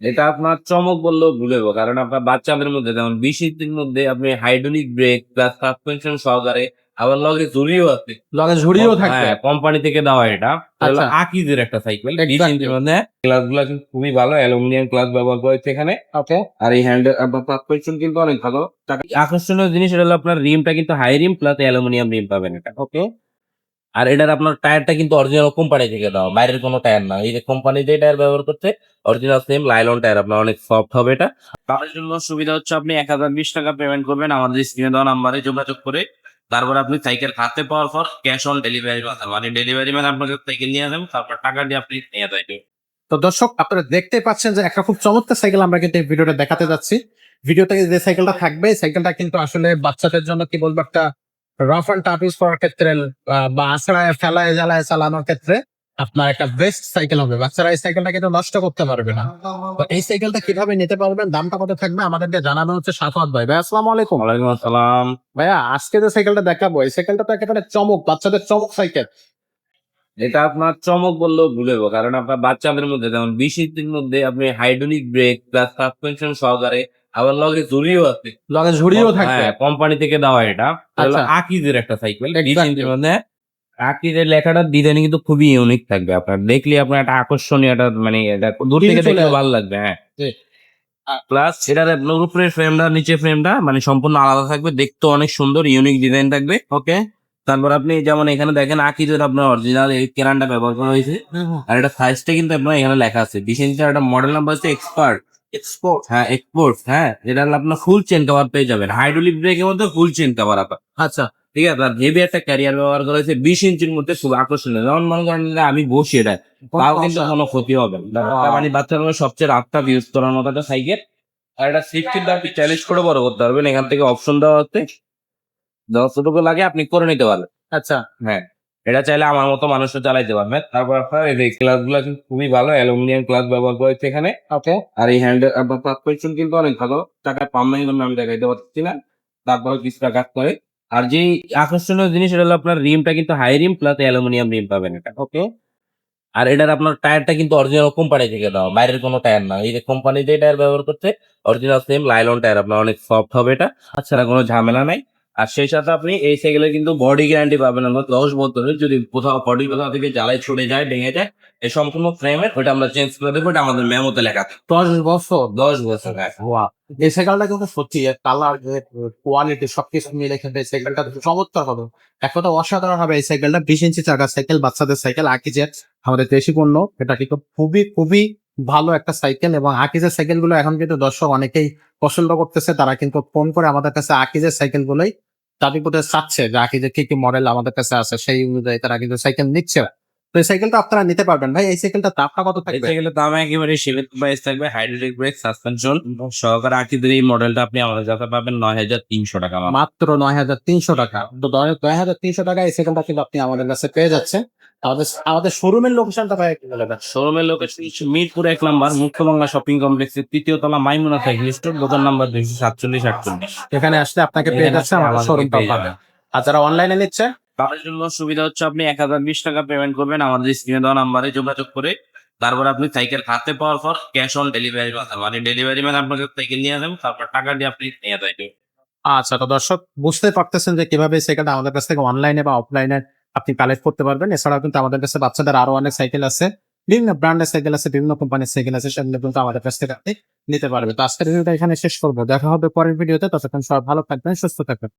এটা আপনার চমক বললেও ভুল হইব কারণ আপনার বাচ্চাদের মধ্যে যেমন বিশ ইঞ্চির মধ্যে আপনি হাইড্রোলিক ব্রেক প্লাস সাসপেনশন সহকারে আবার লগে ঝুড়িও আছে। লগে ঝুড়িও থাকবে। কোম্পানি থেকে দেওয়া এটা। আচ্ছা। আকিজের একটা সাইকেল ক্লাসগুলা খুবই ভালো অ্যালুমিনিয়াম ক্লাস ব্যবহার করেছে এখানে। ওকে আর এই হ্যান্ডেল সাসপেনশন কিন্তু অনেক ভালো। আকর্ষণীয় জিনিস এটা হলো আপনার রিমটা কিন্তু high rim plus aluminium rim পাবেন এটা। ওকে আর এটার আপনার টায়ারটা কিন্তু অরিজিনাল কোম্পানি থেকে দেওয়া বাইরের কোনো টায়ার না। এই যে কোম্পানি যে টায়ার ব্যবহার করছে অরিজিনাল সেম লাইলন টায়ার আপনার অনেক সফট হবে এটা। তার জন্য সুবিধা হচ্ছে আপনি এক হাজার বিশ টাকা পেমেন্ট করবেন আমাদের স্ক্রিনে দেওয়া নাম্বারে যোগাযোগ করে। তারপর আপনি সাইকেল হাতে পাওয়ার পর ক্যাশ অন ডেলিভারি মানে ডেলিভারি ম্যান আপনাকে সাইকেল নিয়ে যাবেন তারপর টাকা দিয়ে আপনি নিয়ে যাবেন। তো দর্শক আপনারা দেখতে পাচ্ছেন যে একটা খুব চমৎকার সাইকেল আমরা কিন্তু এই ভিডিওটা দেখাতে যাচ্ছি। ভিডিওতে যে সাইকেলটা থাকবে সাইকেলটা কিন্তু আসলে বাচ্চাদের জন্য কি বলব একটা রাফ অ্যান্ড টাফ ইউজ করার ক্ষেত্রে বা আছড়ায় ফেলায় জ্বালায় চালানোর ক্ষেত্রে আপনার একটা বেস্ট সাইকেল হবে। বাচ্চারা এই সাইকেলটা কিন্তু নষ্ট করতে পারবে না। তো এই সাইকেলটা কীভাবে নিতে পারবেন দামটা কত থাকবে আমাদেরকে জানানো হচ্ছে সাফাত ভাই। ভাই আসসালামু আলাইকুম। ওয়ালাইকুম আসসালাম। ভাইয়া আজকে যে সাইকেলটা দেখাবো এই সাইকেলটা তো একেবারে চমক বাচ্চাদের চমক সাইকেল এটা আপনার চমক বললেও ভুল হইব কারণ আপনার বাচ্চাদের মধ্যে যেমন বিশ ইঞ্চির মধ্যে আপনি হাইড্রোলিক ব্রেক প্লাস সাসপেনশন সহকারে আবার লগে ঝুড়িও আছে। লগে ঝুড়িও থাকবে। কোম্পানি থেকে দেওয়া এটা। আচ্ছা। আকিজের একটা সাইকেল মধ্যে। আকিজের লেখাটার ডিজাইন কিন্তু খুবই ইউনিক থাকবে আপনার। দেখলে আপনার একটা আকর্ষণীয় একটা মানে এটা দূর থেকে দেখলে ভালো লাগবে হ্যাঁ। প্লাস সেটার আপনার উপরের ফ্রেমটা নিচে ফ্রেমটা মানে সম্পূর্ণ আলাদা থাকবে। দেখতে অনেক সুন্দর ইউনিক ডিজাইন থাকবে ওকে তারপর আপনি যেমন এখানে দেখেন আকিজের আপনার অরিজিনাল এই কেরানটা ব্যবহার করা হয়েছে। আর এটা সাইজটা কিন্তু আপনার এখানে লেখা আছে। বিশ ইঞ্চির একটা মডেল নাম্বার হচ্ছে এক্সপার্ট এক্সপোর্ট হ্যাঁ এক্সপোর্ট হ্যাঁ। হলো আপনার ফুল চেন কভার পেয়ে যাবেন। হাইড্রোলিক ব্রেকের মধ্যে ফুল চেন কভার আপনার। আচ্ছা ঠিক আছে আর হেভি একটা ক্যারিয়ার ব্যবহার করা হয়েছে বিশ ইঞ্চির মধ্যে খুব আকর্ষণীয়। যেমন মনে করেন আমি বসি এটা তাও কিন্তু কোনো ক্ষতি হবে না। মানে বাচ্চাদের সবচেয়ে রাস্তা ইউজ করার মতো একটা সাইকেল আর এটা সিট কিন্তু আপনি চ্যালেঞ্জ করে বড় করতে পারবেন। এখান থেকে অপশন দেওয়া হচ্ছে। যতটুকু লাগে আপনি করে নিতে পারবেন। আচ্ছা। হ্যাঁ। এটা চাইলে আমার মতো মানুষও চালাইতে পারবে। তারপর আপনার এই ক্লাসগুলা কিন্তু খুবই ভালো অ্যালুমিনিয়াম ক্লাস ব্যবহার করেছে এখানে। ওকে। আর এই হ্যান্ডেল সাসপেনশন কিন্তু অনেক ভালো। টাকা পাম নাই আমি দেখাইতে পারছি না। তারপরে কিছু টাকা করে। আর যে আকর্ষণীয় জিনিস এটা হলো আপনার রিমটা কিন্তু high rim plus aluminium rim পাবেন এটা। ওকে। আর এটার আপনার টায়ারটা কিন্তু অরিজিনাল কোম্পানি থেকে দেওয়া। বাইরের কোনো টায়ার না। এই যে কোম্পানি যে টায়ার ব্যবহার করছে অরিজিনাল সেম লাইলন টায়ার। আপনার অনেক সফট হবে এটা। তাছাড়া কোনো ঝামেলা নাই। আর সেই সাথে আপনি এই সাইকেলের কিন্তু বডি গ্যারান্টি পাবেন আমরা দশ বছরের যদি কোথাও বডি কোথাও থেকে জ্বালায় ছড়ে যায় ভেঙে যায় এই সম্পূর্ণ ফ্রেমের ওটা আমরা চেঞ্জ করে দেবো এটা আমাদের মেমোতে লেখা দশ বছর? দশ বছর হ্যাঁ। ওয়া এই সাইকেলটা কিন্তু সত্যি কালার কোয়ালিটি সবকিছু মিলে কিন্তু এই সাইকেলটা চমৎকার হবে। এক কথা অসাধারণ হবে এই সাইকেলটা বিশ ইঞ্চি চাকার সাইকেল বাচ্চাদের সাইকেল আকিজের আমাদের দেশি পণ্য এটা কিন্তু খুবই খুবই ভালো একটা সাইকেল এবং আকিজের সাইকেলগুলো এখন কিন্তু দর্শক অনেকেই পছন্দ করতেছে তারা কিন্তু ফোন করে আমাদের কাছে আকিজের সাইকেল গুলোই কোথায় চাচ্ছে যে আকিদের কি কি মডেল আমাদের কাছে আছে, সেই অনুযায়ী তারা কিন্তু সাইকেল নিচ্ছে তো এই সাইকেলটা আপনারা নিতে পারবেন। ভাই এই সাইকেলটা দামটা কত এই থাকবে? সাইকেলের দাম একেবারে সীমিত। প্রাইস থাকবে হাইড্রোলিক ব্রেক সাসপেনশন সহকারে আকিদের এই মডেলটা আপনি আমাদের কাছে পাবেন নয় হাজার তিনশো টাকা মাত্র। নয় হাজার তিনশো টাকা। তো নয়- হাজার তিনশো টাকা এই সেকেন্ডটা কিন্তু আপনি আমাদের কাছে পেয়ে যাচ্ছেন। আমাদের আমাদের শোরুমের লোকেশনটা ভাই একটু বলে দেন। শোরুমের লোকেশন মিরপুর এক নাম্বার মুক্তবাংলা শপিং কমপ্লেক্সের তৃতীয় তলা মাইমুনা সাইকেল স্টোর দোকান নাম্বার দুইশো সাতচল্লিশ আটচল্লিশ। এখানে আসলে আপনাকে পেয়ে যাচ্ছে আমাদের শোরুমটা পেয়ে পাবে যাবেন। আর যারা অনলাইনে নিচ্ছে তাদের জন্য সুবিধা হচ্ছে আপনি এক হাজার বিশ টাকা পেমেন্ট করবেন আমাদের স্ক্রিনে দেওয়া নাম্বারে যোগাযোগ করে। তারপর আপনি সাইকেল হাতে পাওয়ার পর ক্যাশ অন ডেলিভারি মানে ডেলিভারি ম্যান আপনাকে সাইকেল নিয়ে যাবেন তারপর টাকা দিয়ে আপনি নিয়ে যাবেন। আচ্ছা তো দর্শক বুঝতে পারতেছেন যে কীভাবে সাইকেলটা আমাদের কাছ থেকে অনলাইনে বা অফলাইনে আপনি কালেক্ট করতে পারবেন। এছাড়াও কিন্তু আমাদের কাছে বাচ্চাদের আরও অনেক সাইকেল আছে। বিভিন্ন ব্র্যান্ডের সাইকেল আছে, বিভিন্ন কোম্পানির সাইকেল আছে, সেগুলো কিন্তু আমাদের কাছ থেকে আপনি নিতে পারবেন। তো আজকের এখানে শেষ করব। দেখা হবে পরের ভিডিওতে ততক্ষণ সবাই ভালো থাকবেন, সুস্থ থাকবেন।